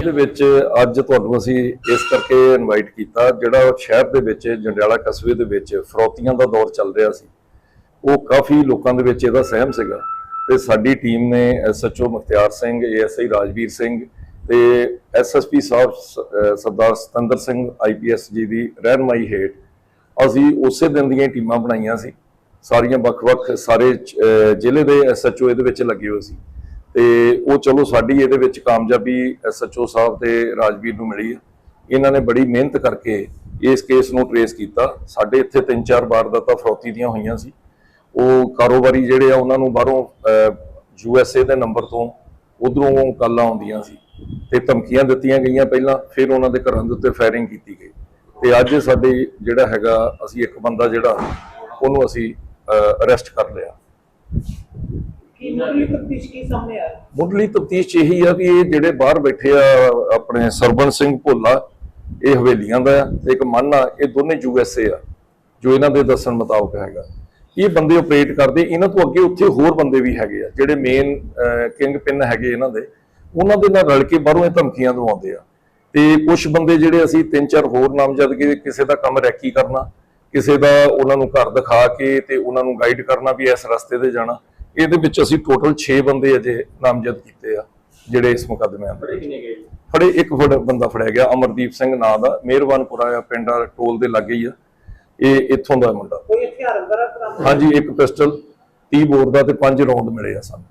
ਇਹਦੇ ਵਿੱਚ ਅੱਜ ਤੁਹਾਨੂੰ ਅਸੀਂ ਇਸ ਕਰਕੇ ਇਨਵਾਈਟ ਕੀਤਾ, ਜਿਹੜਾ ਸ਼ਹਿਰ ਦੇ ਵਿੱਚ, ਜੰਡਿਆਲਾ ਕਸਬੇ ਦੇ ਵਿੱਚ ਫਰੋਤੀਆਂ ਦਾ ਦੌਰ ਚੱਲ ਰਿਹਾ ਸੀ। ਉਹ ਕਾਫੀ ਲੋਕਾਂ ਦੇ ਵਿੱਚ ਇਹਦਾ ਸਹਿਮ ਸੀਗਾ। ਤੇ ਸਾਡੀ ਟੀਮ ਨੇ ਐਸਐਚਓ ਮੁਖਤਿਆਰ ਸਿੰਘ ਏਐਸਆਈ ਰਾਜਵੀਰ ਸਿੰਘ ਤੇ ਐਸਐਸਪੀ ਸਾਹਿਬ ਸ- ਸਰਦਾਰ ਸਤੰਦਰ ਸਿੰਘ ਆਈਪੀਐਸ ਜੀ ਦੀ ਰਹਿਨਮਾਈ ਹੇਠ ਅਸੀਂ ਉਸੇ ਦਿਨ ਦੀਆਂ ਟੀਮਾਂ ਬਣਾਈਆਂ ਸੀ। ਸਾਰੀਆਂ ਵੱਖ-ਵੱਖ ਸਾਰੇ ਜ਼ਿਲ੍ਹੇ ਦੇ ਐਸਐਚਓ ਇਹਦੇ ਵਿੱਚ ਲੱਗੇ ਹੋਏ ਸੀ। ਤੇ ਉਹ ਚਲੋ ਸਾਡੀ ਇਹਦੇ ਵਿੱਚ ਕਾਮਯਾਬੀ ਐਸਐਚਓ ਸਾਹਿਬ ਤੇ ਰਾਜਵੀਰ ਨੂੰ ਮਿਲੀ ਹੈ। ਇਹਨਾਂ ਨੇ ਬੜੀ ਮਿਹਨਤ ਕਰਕੇ ਇਸ ਕੇਸ ਨੂੰ ਟਰੇਸ ਕੀਤਾ। ਸਾਡੇ ਇੱਥੇ ਤਿੰਨ ਚਾਰ ਵਾਰਦਾਤਾਂ ਫਰੌਤੀ ਦੀਆਂ ਹੋਈਆਂ ਸੀ। ਉਹ ਕਾਰੋਬਾਰੀ ਜਿਹੜੇ ਆ, ਉਹਨਾਂ ਨੂੰ ਬਾਹਰੋਂ ਯੂ ਐੱਸ ਏ ਦੇ ਨੰਬਰ ਤੋਂ ਉਧਰੋਂ ਕਾਲਾਂ ਆਉਂਦੀਆਂ ਸੀ ਤੇ ਧਮਕੀਆਂ ਦਿੱਤੀਆਂ ਗਈਆਂ ਪਹਿਲਾਂ, ਫਿਰ ਉਹਨਾਂ ਦੇ ਘਰਾਂ ਦੇ ਉੱਤੇ ਫਾਇਰਿੰਗ ਕੀਤੀ ਗਈ। ਤੇ ਅੱਜ ਸਾਡੇ ਜਿਹੜਾ ਹੈਗਾ, ਅਸੀਂ ਇੱਕ ਬੰਦਾ ਜਿਹੜਾ, ਉਹਨੂੰ ਅਸੀਂ ਅਰੈਸਟ ਕਰ ਲਿਆ। ਮੁੱਢਲੀ ਤਫਤੀਸ਼ ਕੀ ਸਾਹਮਣੇ ਆਇਆ ਮੁੱਢਲੀ ਤਫਤੀਸ਼ ਇਹੀ ਆ ਵੀ ਇਹ ਜਿਹੜੇ ਬਾਹਰ ਬੈਠੇ ਆ, ਆਪਣੇ ਸਰਬਨ ਸਿੰਘ ਭੋਲਾ, ਇਹ ਹਵੇਲੀਆਂ ਦਾ ਤੇ ਇੱਕ ਮੰਨ ਇਹ ਦੋਨੇ ਯੂਐਸਏ ਆ, ਜੋ ਇਹਨਾਂ ਦੇ ਦੱਸਣ ਮੁਤਾਬਕ ਹੈਗਾ। ਇਹ ਬੰਦੇ ਆਪਰੇਟ ਕਰਦੇ, ਇਹਨਾਂ ਤੋਂ ਅੱਗੇ ਉੱਥੇ ਹੋਰ ਬੰਦੇ ਵੀ ਹੈਗੇ ਆ, ਜਿਹੜੇ ਮੇਨ ਕਿੰਗ ਪਿੰਨ ਹੈਗੇ ਇਹਨਾਂ ਦੇ, ਉਹਨਾਂ ਦੇ ਨਾਲ ਰਲ ਕੇ ਬਾਹਰੋਂ ਇਹ ਧਮਕੀਆਂ ਦਵਾਉਂਦੇ ਆ। ਤੇ ਕੁਝ ਬੰਦੇ ਜਿਹੜੇ ਅਸੀਂ ਤਿੰਨ ਚਾਰ ਹੋਰ ਨਾਮਜ਼ਦ ਕੇ ਕਿਸੇ ਦਾ ਕੰਮ ਰੈਕੀ ਕਰਨਾ, ਕਿਸੇ ਦਾ ਉਹਨਾਂ ਨੂੰ ਘਰ ਦਿਖਾ ਕੇ ਤੇ ਉਹਨਾਂ ਨੂੰ ਗਾਈਡ ਕਰਨਾ ਵੀ ਇਸ ਰਸਤੇ ਤੇ ਜਾਣਾ ਇਹਦੇ ਵਿੱਚ ਅਸੀਂ ਟੋਟਲ 6 ਬੰਦੇ ਅਜੇ ਨਾਮਜ਼ਦ ਕੀਤੇ ਆ ਜਿਹੜੇ ਇਸ ਮੁਕੱਦਮੇ ਅੰਦਰ ਫੜੇ ਇੱਕ ਫੜ ਬੰਦਾ ਫੜਿਆ ਗਿਆ ਅਮਰਦੀਪ ਸਿੰਘ ਨਾਂ ਦਾ ਮਿਹਰਬਾਨਪੁਰਾ ਆ ਪਿੰਡ ਆ ਟੋਲ ਦੇ ਲਾਗੇ ਹੀ ਆ। ਇਹ ਇੱਥੋਂ ਦਾ ਮੁੰਡਾ। ਕੋਈ ਹਥਿਆਰ ਵਗੈਰਾ ਹਾਂਜੀ ਇੱਕ ਪਿਸਟਲ 30 ਬੋਰ ਦਾ ਤੇ ਪੰਜ ਰੌਂਦ ਮਿਲੇ ਆ ਸਾਨੂੰ।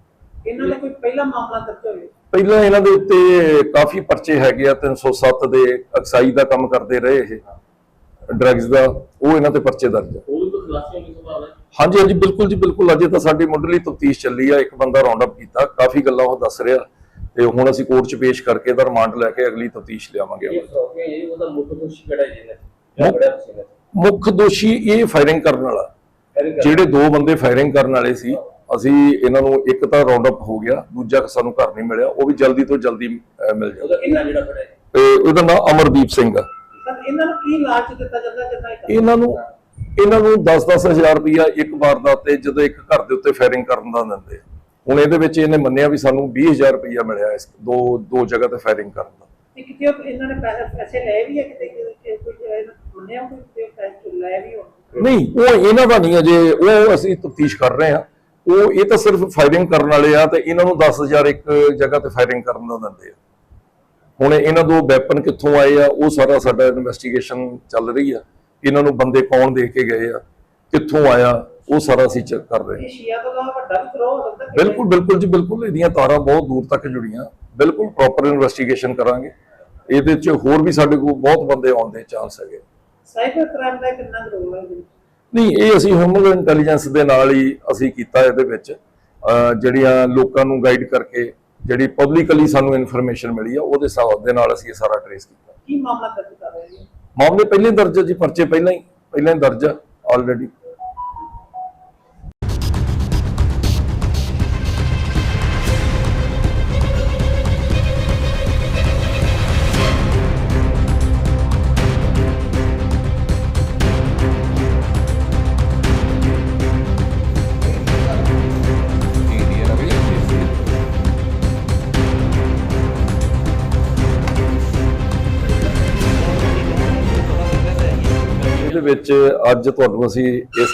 ਇਹਨਾਂ ਦਾ ਕੋਈ ਪਹਿਲਾ ਮਾਮਲਾ ਦਰਜ ਹੋਵੇ ਪਹਿਲਾਂ ਇਹਨਾਂ ਦੇ ਉੱਤੇ ਕਾਫੀ ਪਰਚੇ ਹੈਗੇ ਆ 307 ਦੇ ਅਕਸਾਈ ਦਾ ਕੰਮ ਕਰਦੇ ਰਹੇ ਇਹ। ਡਰੱਗਸ ਦਾ ਉਹ ਇਹਨਾਂ ਤੇ ਪਰਚੇ ਦਰਜ ਆ। ਦੀ ਸੰਭਾਵਨਾ ਹੈ? ਹਾਂਜੀ ਹਾਂਜੀ ਬਿਲਕੁਲ ਜੀ ਬਿਲਕੁਲ। ਅਜੇ ਤਾਂ ਸਾਡੀ ਮੁੱਢਲੀ ਤਫਤੀਸ਼ ਚੱਲੀ ਆ। ਇੱਕ ਬੰਦਾ ਰਾਉਂਡ ਅਪ ਕੀਤਾ। ਕਾਫੀ ਗੱਲਾਂ ਉਹ ਦੱਸ ਰਿਹਾ। ਤੇ ਹੁਣ ਅਸੀਂ ਕੋਰਟ 'ਚ ਪੇਸ਼ ਕਰਕੇ ਇਹਦਾ ਰਿਮਾਂਡ ਲੈ ਕੇ ਅਗਲੀ ਤਫਤੀਸ਼ ਲਿਆਵਾਂਗੇ ਇਹ ਟਰੋਫੀਆਂ ਇਹ ਉਹਦਾ ਮੁੱਖ ਦੋਸ਼ੀ ਕਿਹੜਾ ਜੀ ਨੇ ਕਿਹੜਾ ਬੜਾ ਤੁਸੀਂ ਨੇ ਮੁੱਖ ਦੋਸ਼ੀ ਇਹ ਫਾਇਰਿੰਗ ਕਰਨ ਵਾਲਾ। ਜਿਹੜੇ ਦੋ ਬੰਦੇ ਫਾਇਰਿੰਗ ਕਰਨ ਵਾਲੇ ਸੀ ਅਸੀਂ ਇਹਨਾਂ ਨੂੰ ਇੱਕ ਤਾਂ ਰਾਉਂਡ ਅਪ ਹੋ ਗਿਆ। ਦੂਜਾ ਸਾਨੂੰ ਘਰ ਨਹੀਂ ਮਿਲਿਆ। ਉਹ ਵੀ ਜਲਦੀ ਤੋਂ ਜਲਦੀ ਮਿਲ ਜਾਊ। ਉਹਦਾ ਕਿੰਨਾ ਜਿਹੜਾ ਫੜਿਆ ਤੇ ਉਹਦਾ ਨਾਮ ਅਮਰਦੀਪ ਸਿੰਘ ਆ। ਸਰ ਇਹਨਾਂ ਨੂੰ ਕੀ ਲਾਲਚ ਦਿੱਤਾ ਜਾਂਦਾ ਇਹ ਇਹਨਾਂ ਨੂੰ ਇਹਨਾਂ ਨੂੰ 10-10 ਹਜ਼ਾਰ ਰੁਪਇਆ ਇੱਕ ਵਾਰ ਦਾ ਤੇ ਜਦੋਂ ਇੱਕ ਘਰ ਦੇ ਉੱਤੇ ਫਾਇਰਿੰਗ ਕਰਨ ਦਾ ਦਿੰਦੇ ਆ। ਹੁਣ ਇਹਦੇ ਵਿੱਚ ਇਹਨੇ ਮੰਨਿਆ ਵੀ ਸਾਨੂੰ 20000 ਰੁਪਇਆ ਮਿਲਿਆ ਇਸ ਦੋ ਦੋ ਜਗ੍ਹਾ ਤੇ ਫਾਇਰਿੰਗ ਕਰਨ ਦਾ। ਤੇ ਕਿਤੇ ਉਹ ਇਹਨਾਂ ਨੇ ਪੈਸੇ ਪੈਸੇ ਲਏ ਵੀ ਹੈ ਕਿਤੇ? ਕਿ ਕੋਈ ਇਹਨਾਂ ਮੰਨਿਆ ਕੋਈ ਤੇ ਪੈਸੇ ਲਏ ਵੀ ਹੋਣ? ਨਹੀਂ ਉਹ ਇਹਨਾਂ ਦਾ ਨਹੀਂ ਅਜੇ ਉਹ ਅਸੀਂ ਤਫਤੀਸ਼ ਕਰ ਰਹੇ ਹਾਂ। ਉਹ ਇਹ ਤਾਂ ਸਿਰਫ ਫਾਇਰਿੰਗ ਕਰਨ ਵਾਲੇ ਆ ਤੇ ਇਹਨਾਂ ਨੂੰ 10000 ਇੱਕ ਜਗ੍ਹਾ ਤੇ ਫਾਇਰਿੰਗ ਕਰਨ ਦਾ ਦਿੰਦੇ ਆ। ਹੁਣ ਇਹਨਾਂ ਦੋ ਵੈਪਨ ਕਿੱਥੋਂ ਆਏ ਆ ਉਹ ਸਾਰਾ ਸਾਡਾ ਇਨਵੈਸਟੀਗੇਸ਼ਨ ਚੱਲ ਰਹੀ ਆ। ਇਹਨਾਂ ਨੂੰ ਬੰਦੇ ਕੌਣ ਦੇ ਕੇ ਗਏ ਆ ਕਿੱਥੋਂ ਆਇਆ ਉਹ ਸਾਰਾ ਅਸੀਂ ਚੈੱਕ ਕਰ ਰਹੇ ਹਾਂ। ਸ਼ੀਆ ਤੋਂ ਵੱਡਾ ਵੀ ਥਰੋ ਹੋ ਸਕਦਾ ਬਿਲਕੁਲ ਬਿਲਕੁਲ ਜੀ ਬਿਲਕੁਲ ਇਹਦੀਆਂ ਤਾਰਾਂ ਬਹੁਤ ਦੂਰ ਤੱਕ ਜੁੜੀਆਂ ਬਿਲਕੁਲ ਪ੍ਰੋਪਰ ਇਨਵੈਸਟੀਗੇਸ਼ਨ ਕਰਾਂਗੇ। ਇਹਦੇ 'ਚ ਹੋਰ ਵੀ ਸਾਡੇ ਕੋਲ ਬਹੁਤ ਬੰਦੇ ਆਉਣ ਦੇ ਚਾਂਸ ਹੈਗੇ। ਸਾਈਬਰ ਕ੍ਰਾਈਮ ਦਾ ਕਿੰਨਾ ਰੋਲ ਹੈ? ਨਹੀਂ ਇਹ ਅਸੀਂ ਹਿਊਮਨ ਇੰਟੈਲੀਜੈਂਸ ਦੇ ਨਾਲ ਹੀ ਅਸੀਂ ਕੀਤਾ ਇਹਦੇ ਵਿੱਚ। ਜਿਹੜੀਆਂ ਲੋਕਾਂ ਨੂੰ ਗਾਈਡ ਕਰਕੇ ਜਿਹੜੀ ਪਬਲਿਕਲੀ ਸਾਨੂੰ ਇਨਫੋਰਮੇਸ਼ਨ ਮਿਲੀ ਆ ਉਹਦੇ ਹਿਸਾਬ ਦੇ ਨਾਲ ਅਸੀਂ ਇਹ ਸਾਰਾ ਟਰੇਸ ਕੀਤਾ। ਕੀ ਮਾਮਲਾ ਦਰਜ ਕਰ ਰਹੇ ਜੀ ਮਾਮਲੇ ਪਹਿਲੇ ਦਰਜ ਆ ਜੀ ਪਰਚੇ ਪਹਿਲਾਂ ਹੀ ਪਹਿਲਾਂ ਹੀ ਦਰਜ ਆਲਰੇਡੀ ਵਿੱਚ ਅੱਜ ਤੁਹਾਨੂੰ ਅਸੀਂ ਇਸ